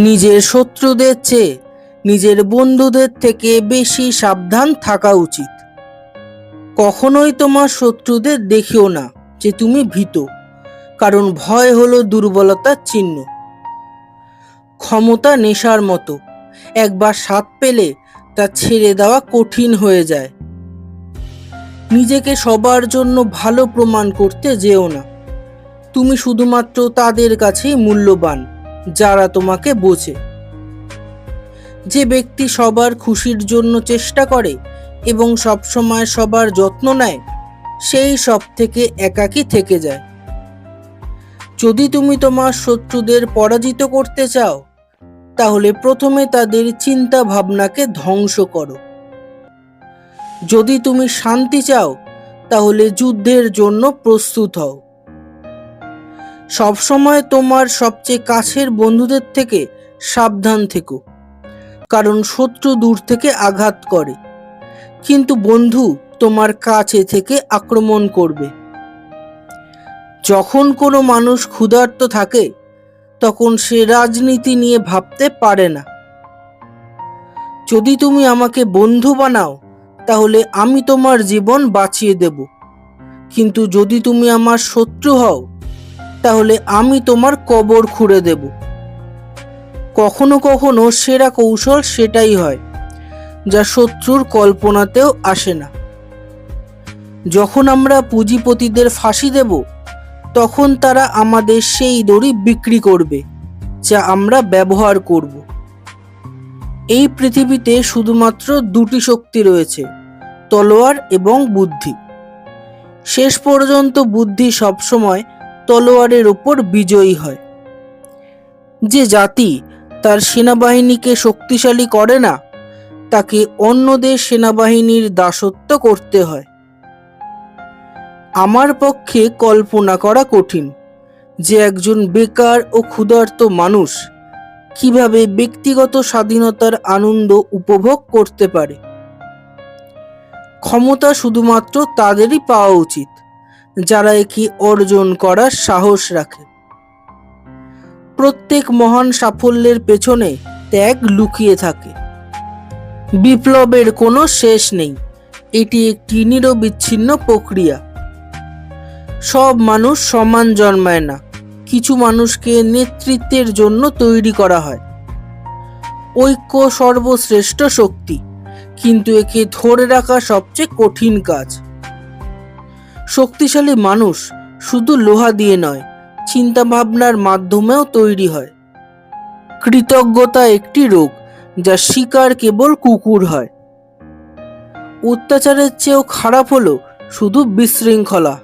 নিজের শত্রুদের চেয়ে নিজের বন্ধুদের থেকে বেশি সাবধান থাকা উচিত। কখনোই তোমার শত্রুদের দেখিও না যে তুমি ভীত, কারণ ভয় হলো দুর্বলতার চিহ্ন। ক্ষমতা নেশার মতো, একবার স্বাদ পেলে তা ছেড়ে দেওয়া কঠিন হয়ে যায়। নিজেকে সবার জন্য ভালো প্রমাণ করতে যেও না। তুমি শুধুমাত্র তাদের কাছেই মূল্যবান। যারা তোমাকে বোঝে। যে ব্যক্তি সবার খুশির জন্য চেষ্টা করে এবং সবসময় সবার যত্ন নেয়, সেই সব থেকে একাকী থেকে যায়। যদি তুমি তোমার শত্রুদের পরাজিত করতে চাও, তাহলে প্রথমে তাদের চিন্তা ভাবনাকে ধ্বংস করো। যদি তুমি শান্তি চাও, তাহলে যুদ্ধের জন্য প্রস্তুত হও। সবসময় তোমার সবচেয়ে কাছের বন্ধুদের থেকে সাবধান থেকো। কারণ শত্রু দূর থেকে আঘাত করে। কিন্তু বন্ধু তোমার কাছে থেকে আক্রমণ করবে। যখন কোনো মানুষ ক্ষুধার্ত থাকে, তখন সে রাজনীতি নিয়ে ভাবতে পারে না। যদি তুমি আমাকে বন্ধু বানাও, তাহলে আমি তোমার জীবন বাঁচিয়ে দেব। কিন্তু যদি তুমি আমার শত্রু হও তাহলে আমি তোমার কবর খুঁড়ে দেব। কখনো কখনো সেরা কৌশল সেটাই হয়, যা শত্রুর কল্পনাতেও আসে না। যখন আমরা পুঁজিপতিদের ফাঁসি দেব, তখন তারা আমাদের সেই দড়ি বিক্রি করবে, যা আমরা ব্যবহার করব। এই পৃথিবীতে শুধুমাত্র দুটি শক্তি রয়েছে, তলোয়ার এবং বুদ্ধি। শেষ পর্যন্ত বুদ্ধি সবসময় তলোয়ারের উপর বিজয়ী হয়। যে জাতি তার সেনাবাহিনীকে শক্তিশালী করে না, তাকে অন্যদের সেনাবাহিনীর দাসত্ব করতে হয়। আমার পক্ষে কল্পনা করা কঠিন যে একজন বেকার ও ক্ষুধার্ত মানুষ কীভাবে ব্যক্তিগত স্বাধীনতার আনন্দ উপভোগ করতে পারে। ক্ষমতা শুধুমাত্র তাদেরই পাওয়া উচিত। যারা একে অর্জন করার সাহস রাখে। প্রত্যেক মহান সাফল্যের পেছনে ত্যাগ লুকিয়ে থাকে। বিপ্লবের কোনো শেষ নেই। এটি একটি নিরবিচ্ছিন্ন প্রক্রিয়া। সব মানুষ সমান জন্মায় না। কিছু মানুষকে নেতৃত্বের জন্য তৈরি করা হয়। ঐক্য সর্বশ্রেষ্ঠ শক্তি। কিন্তু একে ধরে রাখা সবচেয়ে কঠিন কাজ। শক্তিশালী মানুষ শুধু লোহা দিয়ে নয় চিন্তা ভাবনার মাধ্যমেও তৈরি হয়। কৃতজ্ঞতা একটি রোগ যা শিকার কেবল কুকুর হয়। অত্যাচারের চেয়েও খারাপ হলো শুধু বিশৃঙ্খলা।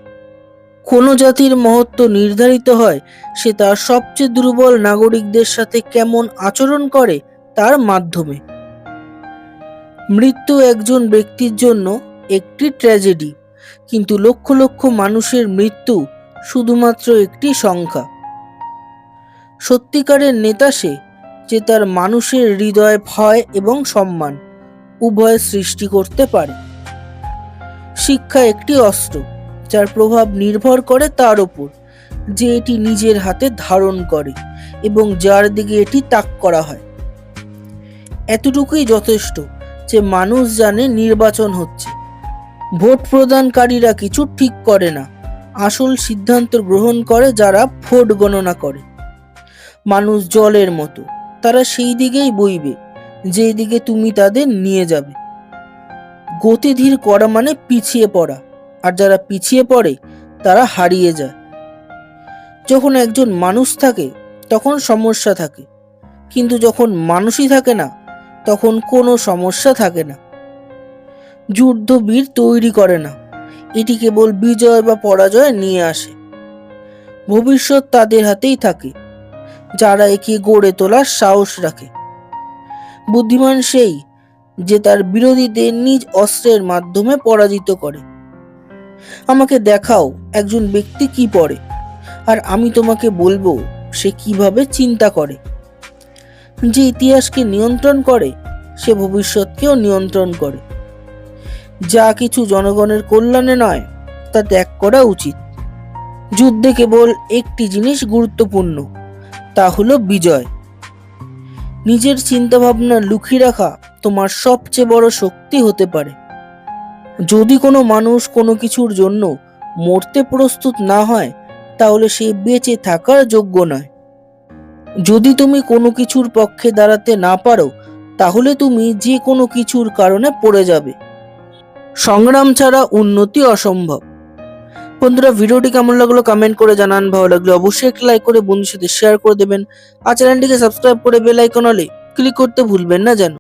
কোনো জাতির মহত্ব নির্ধারিত হয় সে তার সবচেয়ে দুর্বল নাগরিকদের সাথে কেমন আচরণ করে তার মাধ্যমে। মৃত্যু একজন ব্যক্তির জন্য একটি ট্র্যাজেডি। কিন্তু লক্ষ লক্ষ মানুষের মৃত্যু শুধুমাত্র একটি সংখ্যা। সত্যিকারের নেতা সে, যে তার মানুষের হৃদয়, ভয় এবং সম্মান উভয় সৃষ্টি করতে পারে। শিক্ষা একটি অস্ত্র, যার প্রভাব নির্ভর করে তার ওপর যে এটি নিজের হাতে ধারণ করে এবং যার দিকে এটি তাক করা হয়। এতটুকুই যথেষ্ট যে মানুষ জানে নির্বাচন হচ্ছে। ভোট প্রদানকারীরা কিছু ঠিক করে না। আসল সিদ্ধান্ত গ্রহণ করে যারা ভোট গণনা করে। মানুষ জলের মতো, তারা সেই দিকেই বইবে, যেই দিকে তুমি তাদের নিয়ে যাবে। গতিধীর করা মানে পিছিয়ে পড়া, আর যারা পিছিয়ে পড়ে, তারা হারিয়ে যায়। যখন একজন মানুষ থাকে, তখন সমস্যা থাকে, কিন্তু যখন মানুষই থাকে না, তখন কোনো সমস্যা থাকে না। যুদ্ধবীর তৈরি করে না। এটি কেবল বিজয় বা পরাজয় নিয়ে আসে। ভবিষ্যৎ তাদের হাতেই থাকে, যারা একে গড়ে তোলার সাহস রাখে। বুদ্ধিমান সেই যে তার বিরোধীদের নিজ অস্ত্রের মাধ্যমে পরাজিত করে। আমাকে দেখাও একজন ব্যক্তি কি পড়ে, আর আমি তোমাকে বলব সে কীভাবে চিন্তা করে। যে ইতিহাসকে নিয়ন্ত্রণ করে, সে ভবিষ্যৎকেও নিয়ন্ত্রণ করে। যা কিছু জনগণের কল্যাণে নয়, তা ত্যাগ করা উচিত। যুদ্ধে কেবল একটি জিনিস গুরুত্বপূর্ণ, তা হলো বিজয়। নিজের চিন্তাভাবনা লুকিয়ে রাখা তোমার সবচেয়ে বড় শক্তি হতে পারে। যদি কোনো মানুষ কোনো কিছুর জন্য মরতে প্রস্তুত না হয়, তাহলে সে বেঁচে থাকার যোগ্য নয়। যদি তুমি কোনো কিছুর পক্ষে দাঁড়াতে না পারো, তাহলে তুমি যে কোনো কিছুর কারণে পড়ে যাবে। সংগ্রাম ছাড়া উন্নতি অসম্ভব। বন্ধুরা, ভিডিওটি কেমন লাগল কমেন্ট করে জানান। ভালো লাগলে অবশ্যই একটা লাইক করে বন্ধুর সাথে শেয়ার করে দেবেন। আর চ্যানেলটিকে সাবস্ক্রাইব করে বেল আইকন হলে ক্লিক করতে ভুলবেন না যেন।